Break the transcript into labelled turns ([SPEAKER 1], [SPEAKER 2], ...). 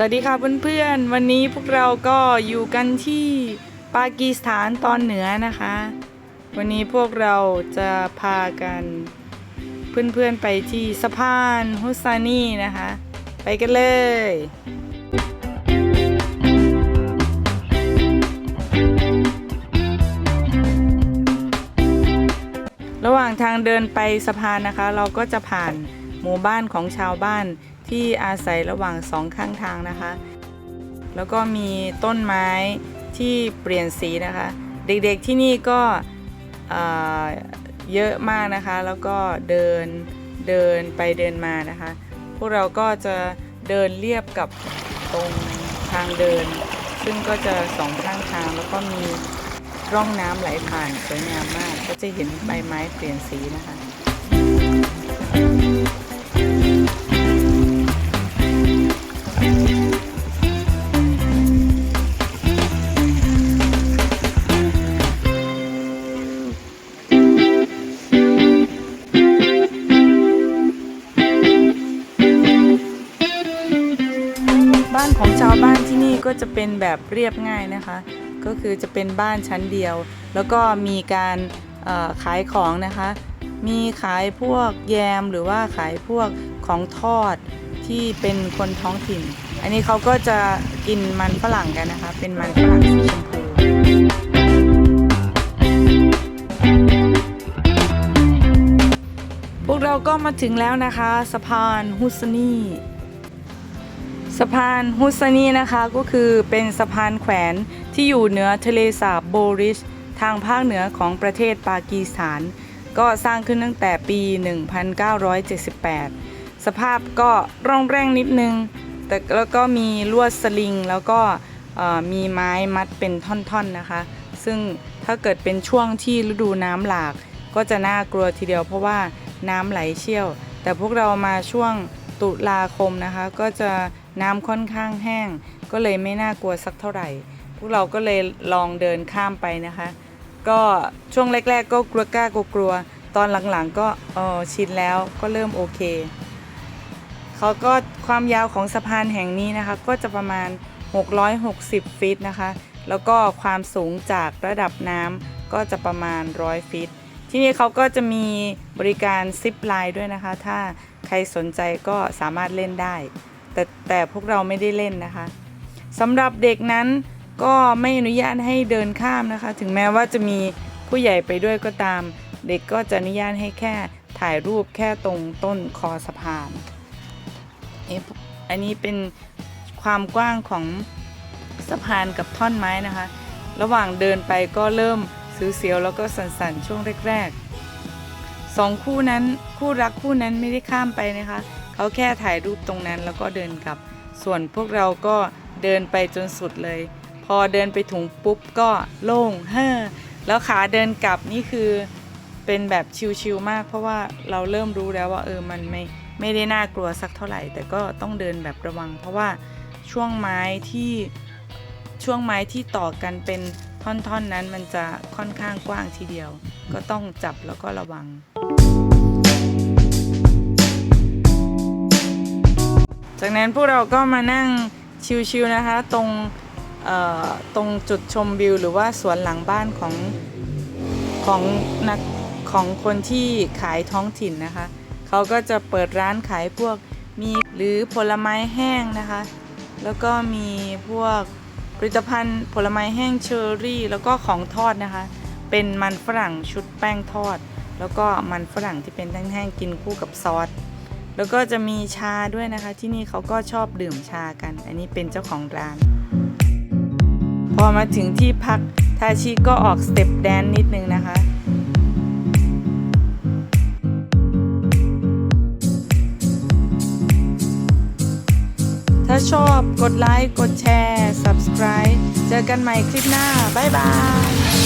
[SPEAKER 1] สวัสดีค่ะเพื่อนๆ วันนี้พวกเราก็อยู่กันที่ปากีสถานตอนเหนือนะคะ วันนี้พวกเราจะพากันเพื่อนๆไปที่สะพานฮุสานีนะคะ ไปกันเลยระหว่างทางเดินไปสะพานนะคะ เราก็จะผ่านหมู่บ้านของชาวบ้าน ที่อาศัยระหว่างสองข้างทางนะคะ แล้วก็มีต้นไม้ที่เปลี่ยนสีนะคะ เด็กๆที่นี่ก็เเยอะมากนะคะ แล้วก็เดินเดินไปเดินมานะคะ พวกเราก็จะเดินเรียบกับตรงทางเดิน ซึ่งก็จะสองข้างทางแล้วก็มีร่องน้ำไหลผ่านสวยงามมาก ก็จะเห็นใบไม้เปลี่ยนสีนะคะ นี้ก็จะเป็นแบบเรียบง่ายนะคะ ก็คือจะเป็นบ้านชั้นเดียว แล้วก็มีการขายของนะคะ มีขายพวกแยมหรือว่าขายพวกของทอดที่เป็นคนท้องถิ่น อันนี้เขาก็จะกินมันฝรั่งกันนะคะ เป็นมันฝรั่งสีชมพูพวกเราก็มาถึงแล้วนะคะ สะพานฮุสนี สะพานฮุสนีนะคะก็คือเป็นสะพานแขวนที่อยู่เหนือทะเลสาบโบริช ทางภาคเหนือของประเทศปากีสถาน ก็สร้างขึ้นตั้งแต่ปี 1978 สภาพก็ร่องแร่งนิดนึง แต่แล้วก็มีลวดสลิง แล้วก็มีไม้มัดเป็นท่อนๆนะคะ ซึ่งถ้าเกิดเป็นช่วงที่ฤดูน้ำหลาก ก็จะน่ากลัวทีเดียวเพราะว่าน้ำไหลเชี่ยว แต่พวกเรามาช่วงตุลาคมนะคะก็จะ น้ำค่อนข้างแห้ง ก็เลยไม่น่ากลัวสักเท่าไหร่ พวกเราก็เลยลองเดินข้ามไปนะคะ ก็ช่วงแรก ๆ ก็กลัวกล้ากลัวๆตอนหลังๆก็ออชินแล้วก็เริ่มโอเคเขาก็ความยาวของสะพานแห่งนี้นะคะ ก็จะประมาณ 660ฟิตนะคะ แล้วก็ความสูงจากระดับน้ำก็จะประมาณ 100ฟิตที่นี่เขาก็จะมีบริการซิปไลน์ด้วยนะคะ ถ้าใครสนใจก็สามารถเล่นได้ แต่แต่พวกเราไม่ได้เล่นนะคะสำหรับเด็กนั้นก็ไม่อนุญาตให้เดินข้ามนะคะ ถึงแม้ว่าจะมีผู้ใหญ่ไปด้วยก็ตาม เด็กก็จะอนุญาตให้แค่ถ่ายรูปแค่ตรงต้นคอสะพาน อันนี้เป็นความกว้างของสะพานกับท่อนไม้นะคะ ระหว่างเดินไปก็เริ่มเสียวๆแล้วก็สั่นๆ ช่วงแรกๆสองคู่นั้นคู่รักคู่นั้นไม่ได้ข้ามไปนะคะ เขาแค่ถ่ายรูปตรงนั้นแล้วก็เดินกลับ ส่วนพวกเราก็เดินไปจนสุดเลย พอเดินไปถึงปุ๊บก็โล่งเฮ้อแล้วขาเดินกลับนี่คือเป็นแบบชิลๆมาก เพราะว่าเราเริ่มรู้แล้วว่าเออมันไม่ไม่ได้น่ากลัวสักเท่าไหร่ แต่ก็ต้องเดินแบบระวัง เพราะว่าช่วงไม้ที่ช่วงไม้ที่ต่อกันเป็นท่อนๆนนั้นมันจะค่อนข้างกว้างทีเดียว ก็ต้องจับแล้วก็ระวัง จากนั้นพวกเราก็มานั่งชิวๆนะคะ ตรงตรงจุดชมวิว หรือว่าสวนหลังบ้านของของนักของคนที่ขายท้องถิ่นนะคะ เขาก็จะเปิดร้านขายพวกมีหรือผลไม้แห้งนะคะ แล้วก็มีพวกผลิตภัณฑ์ผลไม้แห้งเชอร์รี่ แล้วก็ของทอดนะคะ เป็นมันฝรั่งชุดแป้งทอด แล้วก็มันฝรั่งที่เป็นแห้งๆกินคู่กับซอส แล้วก็จะมีชาด้วยนะคะ ที่นี่เขาก็ชอบดื่มชากัน อันนี้เป็นเจ้าของร้าน พอมาถึงที่พักทาชิก็ออกสเต็ปแดนนิดนึงนะคะถ้าชอบกดไลค์ กดแชร์ subscribe เจอกันใหม่คลิปหน้า บ๊ายบาย